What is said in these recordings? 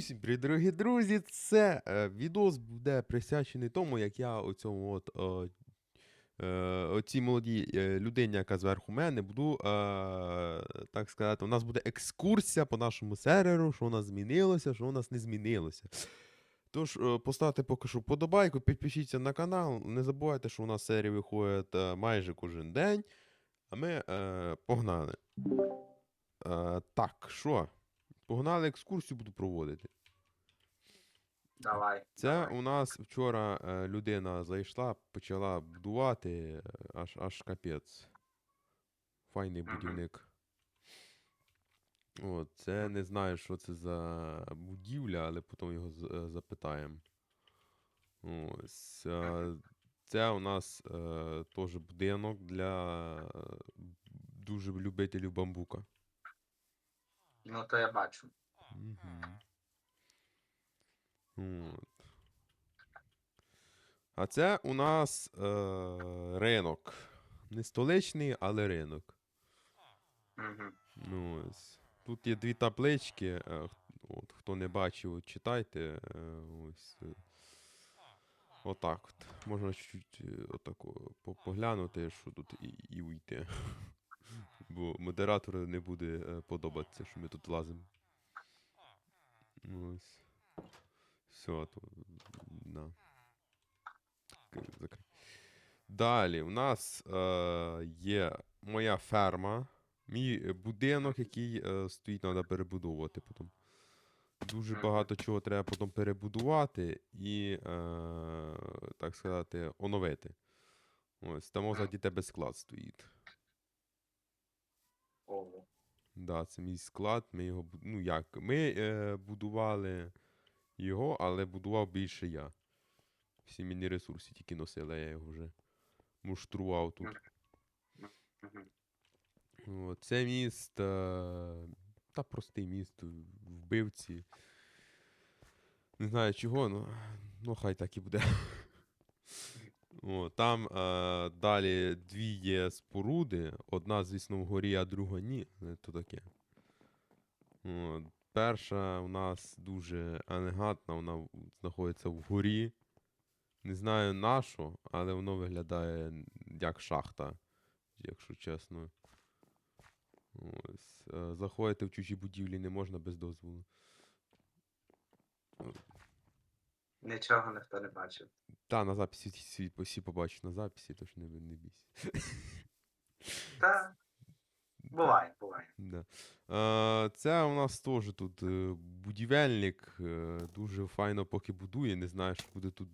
Всім привіт, дорогі друзі! Це е, відос буде присвячений тому, як я оцьому от, о, е, оцій молодій е, людині, яка зверху мене, буду, е, так сказати, у нас буде екскурсія по нашому серверу, що у нас змінилося, що у нас не змінилося. Тож, е, поставте поки що подобайку, підпишіться на канал. Не забувайте, що у нас серії виходять е, майже кожен день. А ми е, погнали. Е, так, що? Погнали екскурсію буду проводити. Давай. Це давай. у нас вчора е, людина зайшла, почала будувати, е, аж аж капець. Файний Мгм. будівник. От, це не знаю, що це за будівля, але потім його е, запитаємо. Ось. Це у нас е, теж будинок для дуже любителів бамбука. Ну то я бачу. Угу. От. А це у нас е, ринок. Не столичний, але ринок. Угу. Ну, ось. Тут є дві таблички. е, От, хто не бачив, читайте. е, Ось. е. Отак от. Можна чуть-чуть е, отако поглянути, що тут і, і уйти. Бо модератору не буде е, подобатися, що ми тут лазимо. Ось. Все, то. На. Закрий. Далі, у нас е, є моя ферма. Мій е, будинок, який е, стоїть, треба перебудовувати потім. Дуже багато чого треба потім перебудувати і, е, так сказати, оновити. Ось, там ззаді тебе склад стоїть. Да, це мій склад. Ми його, ну як, ми е, будували його, але будував більше я. Всі міні ресурси тільки носили, я його вже муштрував тут. О, Це міст. е, Та простий міст вбивці. Не знаю чого, ну, ну хай так і буде. Там е, далі дві є споруди. Одна, звісно, вгорі, а друга ні. То таке. О, перша у нас дуже елегантна, вона знаходиться вгорі. Не знаю на але воно виглядає як шахта, якщо чесно. Ось. е, Заходити в чужі будівлі не можна без дозволу. Нічого ніхто не бачив. Та, на записі всі, всі побачать на записі, тож не, не бійся. Та буває, буває. Да. Е, це у нас теж тут е, будівельник. е, дуже файно поки будує. Не знаю, що буде тут.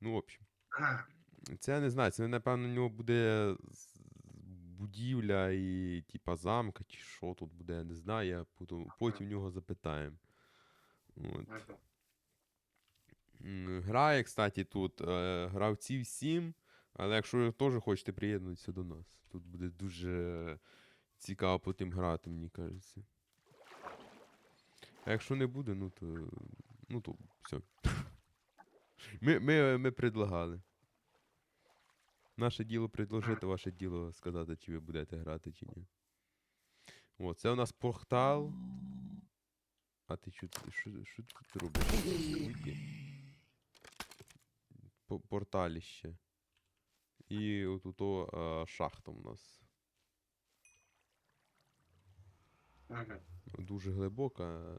Ну, в общем. Це я не знаю, це напевно у нього буде з- будівля і типа замка, чи що тут буде, я не знаю. Я потім, потім в нього запитаємо. От. Грає, кстати, тут е, гравців 7, але якщо ви теж хочете приєднатися до нас, тут буде дуже цікаво потім грати, мені кажеться. А якщо не буде, ну то. Ну то все. Ми, ми, ми предлагали. Наше діло предложити, ваше діло сказати, чи ви будете грати, чи ні. О, це у нас портал. А ти що, ти- що, тут робиш? Уйди. По- Порталіще. І отут о, шахта у нас. Мгм. Дуже глибока.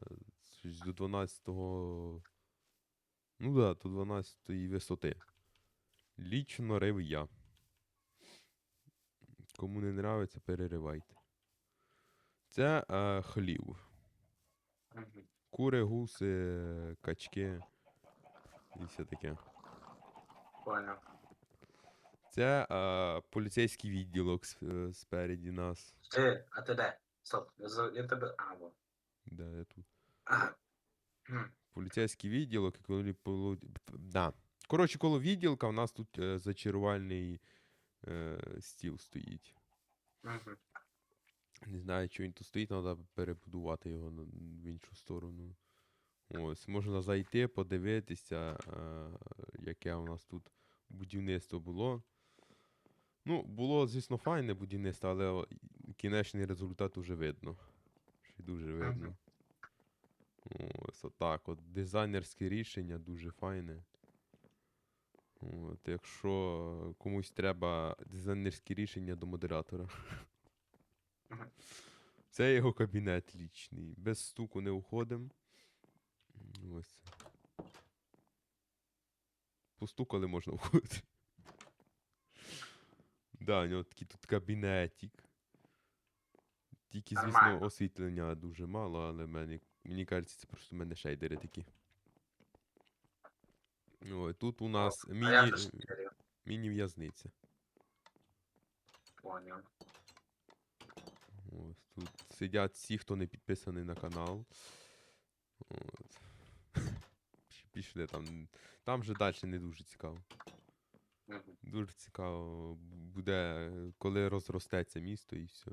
До 12-го. Ну да, до 12-ї висоти. Лічно рив я. Кому не нравиться, переривайте. Це е, хлів. Кури, гуси, качки і все таке. Поняв. Це е, поліцейський відділок е, спереді нас. Ти, а ти де? Стоп, я, тебе. А, во. Де я тут? Ага. Поліцейський відділок, коли да. Коротше, коло відділка у нас тут зачарувальний е, стіл стоїть. Не знаю, чи він тут стоїть, треба перебудувати його в іншу сторону. Ось, можна зайти, подивитися, е, яке у нас тут будівництво було. Ну, було, звісно, файне будівництво, але кінечний результат уже видно. Ще дуже видно. Ось отак. От дизайнерське рішення дуже файне. От, якщо комусь треба дизайнерське рішення до модератора. Це його кабінет лічний. Без стуку не уходимо. Ось. Постукали можна входити. Да, у нього такий тут кабінетик. Тільки, звісно, освітлення дуже мало, але мені, мені кажеться, це просто в мене шейдери такі. Ой, тут у нас А я міні, вірю. міні-в'язниця. Понял. Ось тут сидять всі, хто не підписаний на канал. От. Пішли там. Там же далі не дуже цікаво. Мгм. Дуже цікаво буде, коли розростеться місто і все.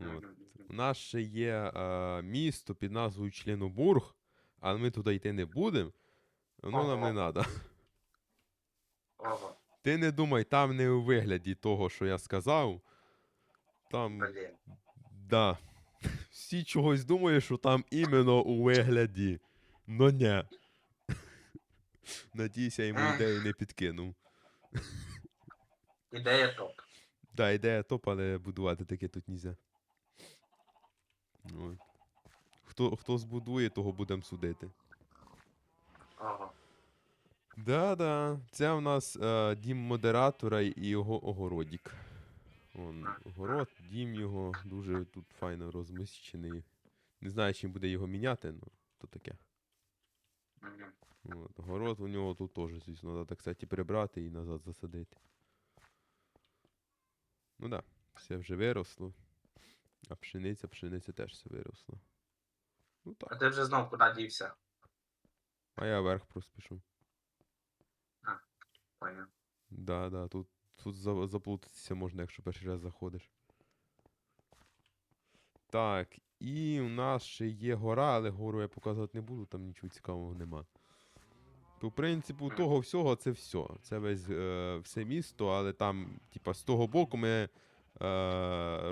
От. Мгм. У нас ще є е, місто під назвою Членобург, але ми туди йти не будемо. Воно нам не треба. Ого, Ти не думай, там не у вигляді того, що я сказав. Там, блін. да. Всі чогось думають, що там іменно у вигляді. Но ні. Надіюся, йому ідею не підкинув. Ідея топ. Да, ідея топ, але будувати таке тут нельзя. От. Хто, хто збудує, того будемо судити. Да-да, це у нас е, дім модератора і його огородік. Он, огород, дім його дуже тут файно розміщений. Не знаю, чим буде його міняти, ну то таке. От, город у нього тут теж, звісно, треба, кстати, прибрати і назад засадити. Ну да, все вже виросло. А пшениця, пшениця теж все виросло. Ну А ти вже знов куди дівся? А я вверх просто пішов. Понял. Да, да, тут, тут заплутатися можна, якщо перший раз заходиш. Так, і у нас ще є гора, але гору я показувати не буду, там нічого цікавого нема. По принципу того всього це все. Це весь е, все місто, але там, типа, з того боку ми е,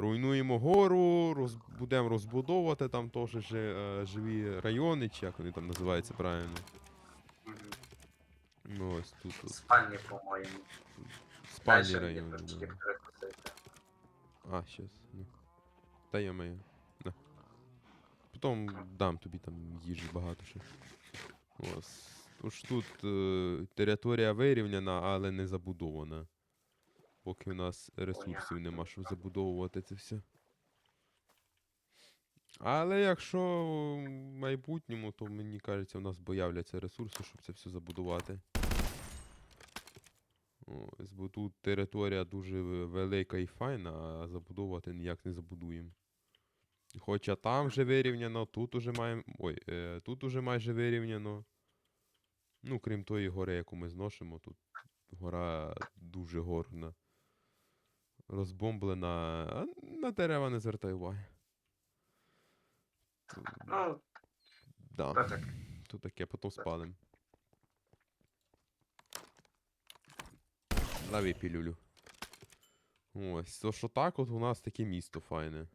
руйнуємо гору, роз, будемо розбудовувати там теж е, живі райони, чи як вони там називаються правильно. Ну, ось тут, тут Спальні, по-моєму. спальні мені трошки Да. перекусити. А, щас. Ну. Та я моя. На. Потім дам тобі там їжі багато ще. Ось. Тож тут е, територія вирівняна, але не забудована. Поки у нас ресурсів нема, щоб забудовувати це все. Але якщо в майбутньому, то мені кажеться, у нас появляться ресурси, щоб це все забудувати. Ось, бо тут територія дуже велика і файна, а забудовувати ніяк не забудуємо. Хоча там вже вирівняно, тут уже маємо. Ой, е, тут уже майже вирівняно. Ну, крім тої гори, яку ми зношимо, тут гора дуже горна. Розбомблена, а на дерева не звертай уваги. Ну, Да. так. То таке, потім спалим. Лови пілюлю. Ось, то що так, от у нас таке місто файне.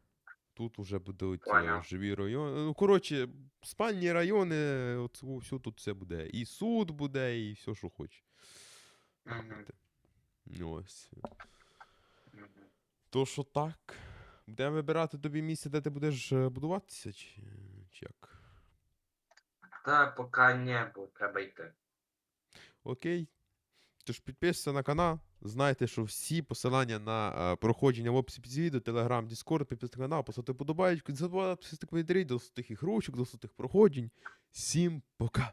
Тут уже будуть е, живі райони. Ну, коротше, спальні райони, от все тут все буде. І суд буде, і все, що хоче. Ось. То що так. Будемо вибирати тобі місце, де ти будеш е, будуватися, чи, чи як? Та поки не, бо треба йти. Окей. Тож підписуйся на канал. Знайте, що всі посилання на е, проходження в описі під відео, Телеграм, Діскорд, підписати канал, поставити подобаєчку, не забувайте підписати коментарі, до сотих ігрушок, до сотих проходжень. Всім пока!